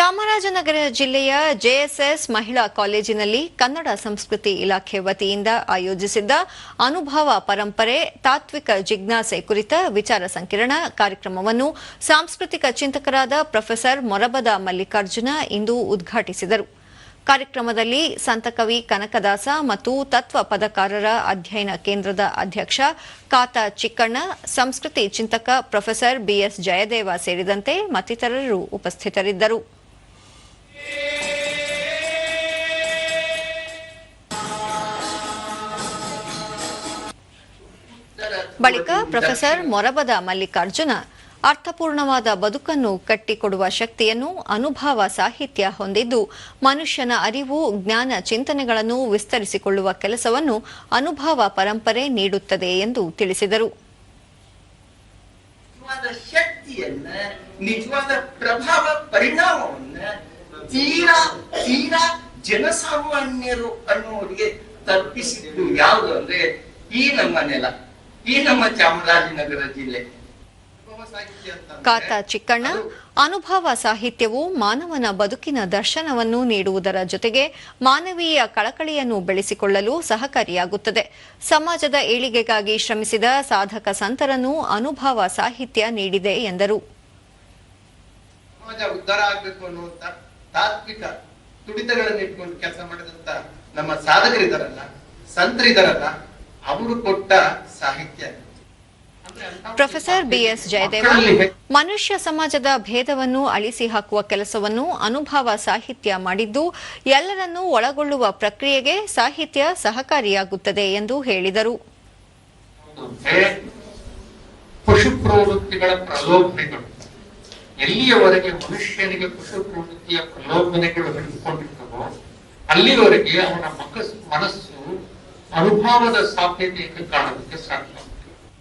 ಚಾಮರಾಜನಗರ ಜಿಲ್ಲೆಯ ಜೆಎಸ್ಎಸ್ ಮಹಿಳಾ ಕಾಲೇಜಿನಲ್ಲಿ ಕನ್ನಡ ಸಂಸ್ಕೃತಿ ಇಲಾಖೆ ವತಿಯಿಂದ ಆಯೋಜಿಸಿದ್ದ ಅನುಭವ ಪರಂಪರೆ, ತಾತ್ವಿಕ ಜಿಜ್ಞಾಸೆ ಕುರಿತ ವಿಚಾರ ಸಂಕಿರಣ ಕಾರ್ಯಕ್ರಮವನ್ನು ಸಾಂಸ್ಕೃತಿಕ ಚಿಂತಕರಾದ ಪ್ರೊಫೆಸರ್ ಮೊರಬದ ಮಲ್ಲಿಕಾರ್ಜುನ ಇಂದು ಉದ್ಘಾಟಿಸಿದರು. ಕಾರ್ಯಕ್ರಮದಲ್ಲಿ ಸಂತಕವಿ ಕನಕದಾಸ ಮತ್ತು ತತ್ವ ಪದಕಾರರ ಅಧ್ಯಯನ ಕೇಂದ್ರದ ಅಧ್ಯಕ್ಷ ಕಾತ ಚಿಕ್ಕಣ್ಣ, ಸಂಸ್ಕೃತಿ ಚಿಂತಕ ಪ್ರೊಫೆಸರ್ ಬಿಎಸ್ ಜಯದೇವ ಸೇರಿದಂತೆ ಮತ್ತಿತರರು ಉಪಸ್ಥಿತರಿದ್ದರು. ಬಳಿಕ ಪ್ರೊಫೆಸರ್ ಮೊರಬದ ಮಲ್ಲಿಕಾರ್ಜುನ ಅರ್ಥಪೂರ್ಣವಾದ ಬದುಕನ್ನು ಕಟ್ಟಿಕೊಡುವ ಶಕ್ತಿಯನ್ನು ಅನುಭವ ಸಾಹಿತ್ಯ ಹೊಂದಿದ್ದು, ಮನುಷ್ಯನ ಅರಿವು, ಜ್ಞಾನ ಚಿಂತನೆಗಳನ್ನು ವಿಸ್ತರಿಸಿಕೊಳ್ಳುವ ಕೆಲಸವನ್ನು ಅನುಭವ ಪರಂಪರೆ ನೀಡುತ್ತದೆ ಎಂದು ತಿಳಿಸಿದರು. ನಿಜವಾದ ಪ್ರಭಾವ ಪರಿಣಾಮವನ್ನ ತೀರಾ ತೀರಾ ಜನಸಾಮಾನ್ಯರು ಅನ್ನುವರಿಗೆ ತಲುಪಿಸಿದ್ದು ಯಾವುದು ಅಂದ್ರೆ ಈ ನಮ್ಮ ನೆಲ ಈ ನಮ್ಮ ಚಾಮರಾಜನಗರ ಜಿಲ್ಲೆ. ಕಾತ ಚಿಕ್ಕಣ್ಣ ಅನುಭವ ಸಾಹಿತ್ಯವು ಮಾನವನ ಬದುಕಿನ ದರ್ಶನವನ್ನು ನೀಡುವುದರ ಜೊತೆಗೆ ಮಾನವೀಯ ಕಳಕಳಿಯನ್ನು ಬೆಳೆಸಿಕೊಳ್ಳಲು ಸಹಕಾರಿಯಾಗುತ್ತದೆ. ಸಮಾಜದ ಏಳಿಗೆಗಾಗಿ ಶ್ರಮಿಸಿದ ಸಾಧಕ ಸಂತರನ್ನು ಅನುಭವ ಸಾಹಿತ್ಯ ನೀಡಿದೆ ಎಂದರು. ಸಮಾಜ ಉದ್ಧಾರ ಆಗಬೇಕು ಅನ್ನುವಂತ ತಾತ್ವಿಕ ತುಡಿತಗಳನ್ನು ಇಟ್ಕೊಂಡು ಕೆಲಸ ಮಾಡಿದಂತ ನಮ್ಮ ಸಾಧಕರಿದಾರಲ್ಲ ಸಂತರಿದಾರಲ್ಲ ಅವರು ಕೊಟ್ಟ ಸಾಹಿತ್ಯ. ಪ್ರೊಫೆಸರ್ ಬಿಎಸ್ ಜಯದೇವ ಮನುಷ್ಯ ಸಮಾಜದ ಭೇದವನ್ನು ಅಳಿಸಿ ಹಾಕುವ ಕೆಲಸವನ್ನು ಅನುಭವ ಸಾಹಿತ್ಯ ಮಾಡಿದ್ದು ಎಲ್ಲರನ್ನೂ ಒಳಗೊಳ್ಳುವ ಪ್ರಕ್ರಿಯೆಗೆ ಸಾಹಿತ್ಯ ಸಹಕಾರಿಯಾಗುತ್ತದೆ ಎಂದು ಹೇಳಿದರು. ಪಶು ಪ್ರವೃತ್ತಿಗಳ ಪ್ರಲೋಭನೆಗಳು. ಎಲ್ಲಿಯವರೆಗೆ ಮನುಷ್ಯನಿಗೆ ಪಶು ಪ್ರವೃತ್ತಿಯ ಪ್ರಲೋಭನೆಗಳು ಹಿಡಿದುಕೊಂಡಿರ್ತವೋ ಅಲ್ಲಿವರೆಗೆ ಅವನ ಮನಸ್ಸು અનુભવના સાથે તે એક કારણકે સાક્ષાત